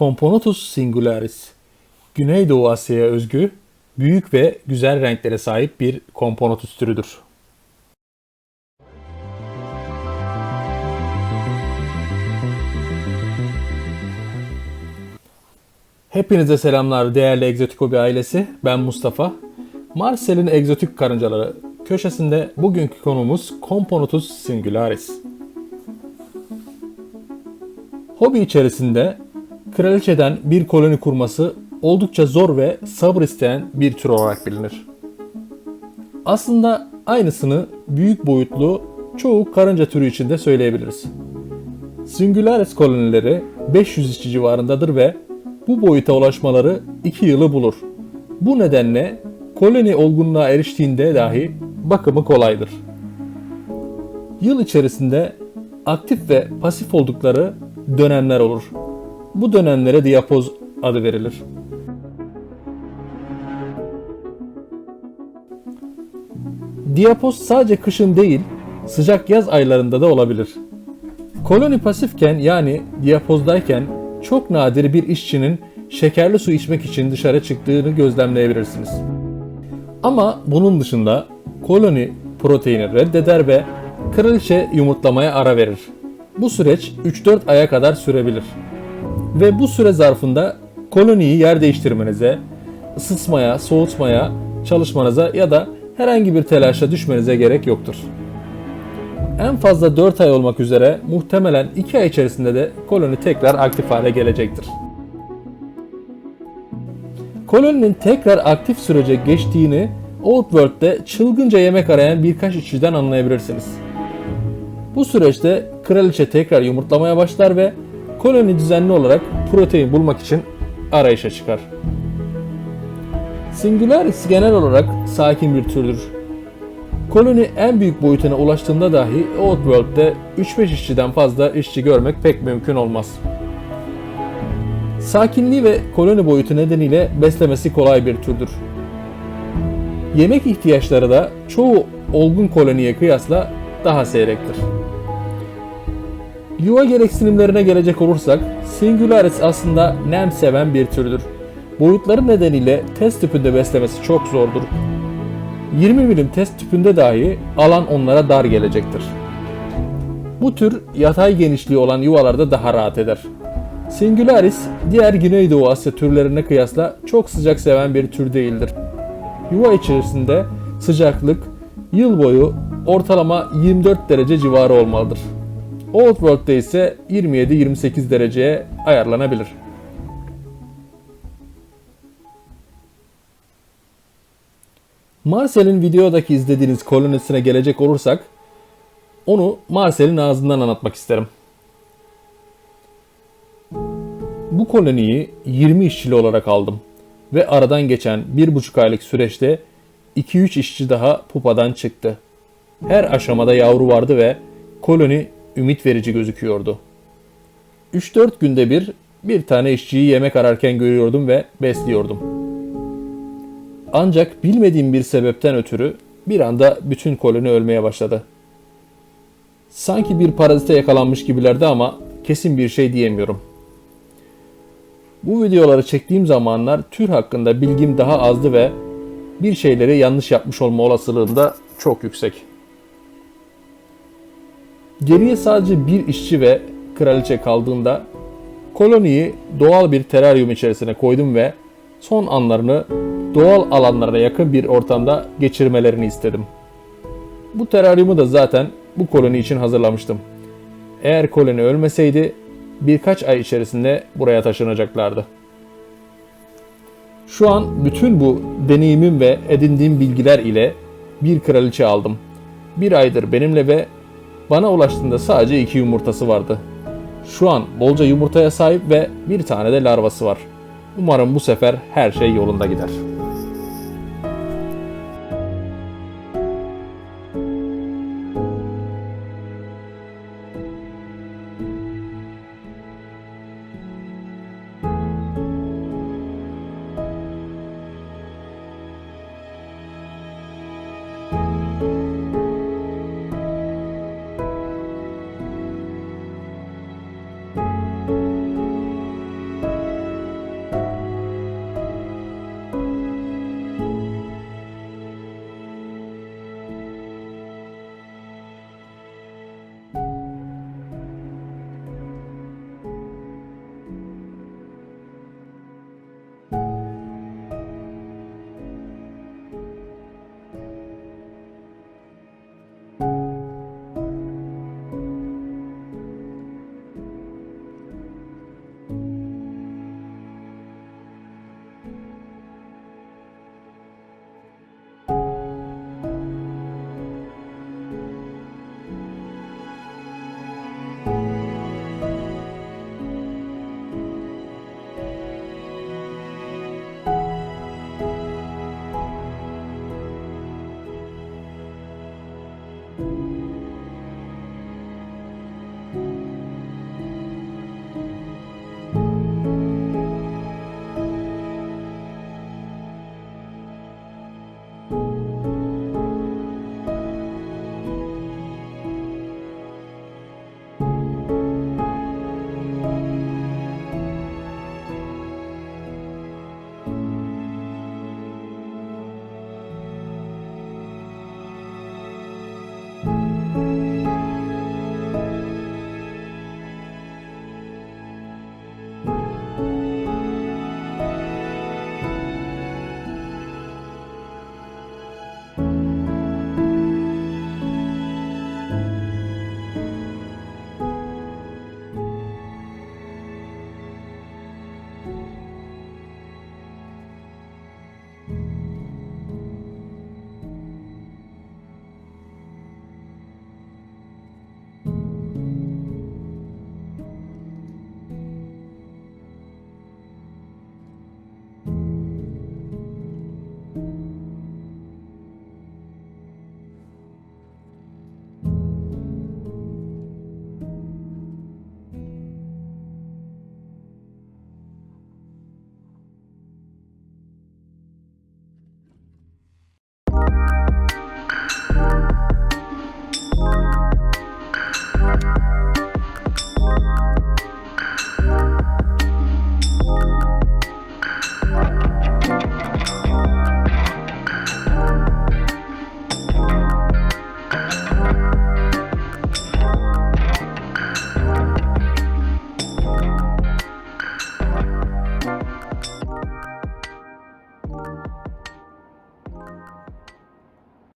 Componotus singularis, Güneydoğu Asya'ya özgü, büyük ve güzel renklere sahip bir Componotus türüdür. Hepinize selamlar değerli Egzotik Hobi ailesi. Ben Mustafa. Marsel'in egzotik karıncaları köşesinde bugünkü konumuz Componotus singularis. Hobi içerisinde kraliçeden bir koloni kurması oldukça zor ve sabır isteyen bir tür olarak bilinir. Aslında aynısını büyük boyutlu çoğu karınca türü için de söyleyebiliriz. Singularis kolonileri 500 işçi civarındadır ve bu boyuta ulaşmaları 2 yılı bulur. Bu nedenle koloni olgunluğa eriştiğinde dahi bakımı kolaydır. Yıl içerisinde aktif ve pasif oldukları dönemler olur. Bu dönemlere diapoz adı verilir. Diapoz sadece kışın değil, sıcak yaz aylarında da olabilir. Koloni pasifken yani diapozdayken çok nadir bir işçinin şekerli su içmek için dışarı çıktığını gözlemleyebilirsiniz. Ama bunun dışında koloni proteini reddeder ve kraliçe yumurtlamaya ara verir. Bu süreç 3-4 aya kadar sürebilir. Ve bu süre zarfında koloniyi yer değiştirmenize, ısıtmaya, soğutmaya çalışmanıza ya da herhangi bir telaşa düşmenize gerek yoktur. En fazla 4 ay olmak üzere muhtemelen 2 ay içerisinde de koloni tekrar aktif hale gelecektir. Koloninin tekrar aktif sürece geçtiğini Outworld'de çılgınca yemek arayan birkaç işçiden anlayabilirsiniz. Bu süreçte kraliçe tekrar yumurtlamaya başlar ve koloni düzenli olarak protein bulmak için arayışa çıkar. Singularis genel olarak sakin bir türdür. Koloni en büyük boyutuna ulaştığında dahi Outworld'de 3-5 işçiden fazla işçi görmek pek mümkün olmaz. Sakinliği ve koloni boyutu nedeniyle beslemesi kolay bir türdür. Yemek ihtiyaçları da çoğu olgun koloniye kıyasla daha seyrektir. Yuva gereksinimlerine gelecek olursak, Singularis aslında nem seven bir türdür. Boyutları nedeniyle test tüpünde beslemesi çok zordur. 20 milim test tüpünde dahi alan onlara dar gelecektir. Bu tür yatay genişliği olan yuvalarda daha rahat eder. Singularis, diğer Güneydoğu Asya türlerine kıyasla çok sıcak seven bir tür değildir. Yuva içerisinde sıcaklık yıl boyu ortalama 24 derece civarı olmalıdır. Outworld'de ise 27-28 dereceye ayarlanabilir. Marcel'in videodaki izlediğiniz kolonisine gelecek olursak onu Marcel'in ağzından anlatmak isterim. Bu koloniyi 20 işçili olarak aldım ve aradan geçen 1,5 aylık süreçte 2-3 işçi daha pupadan çıktı. Her aşamada yavru vardı ve koloni ümit verici gözüküyordu. 3-4 günde bir bir tane işçiyi yemek ararken görüyordum ve besliyordum. Ancak bilmediğim bir sebepten ötürü bir anda bütün koloni ölmeye başladı. Sanki bir parazite yakalanmış gibilerdi ama kesin bir şey diyemiyorum. Bu videoları çektiğim zamanlar tür hakkında bilgim daha azdı ve bir şeyleri yanlış yapmış olma olasılığım da çok yüksek. Geriye sadece bir işçi ve kraliçe kaldığında koloniyi doğal bir teraryum içerisine koydum ve son anlarını doğal alanlara yakın bir ortamda geçirmelerini istedim. Bu teraryumu da zaten bu koloni için hazırlamıştım. Eğer koloni ölmeseydi birkaç ay içerisinde buraya taşınacaklardı. Şu an bütün bu deneyimim ve edindiğim bilgiler ile bir kraliçe aldım. Bir aydır benimle ve bana ulaştığında sadece iki yumurtası vardı. Şu an bolca yumurtaya sahip ve bir tane de larvası var. Umarım bu sefer her şey yolunda gider.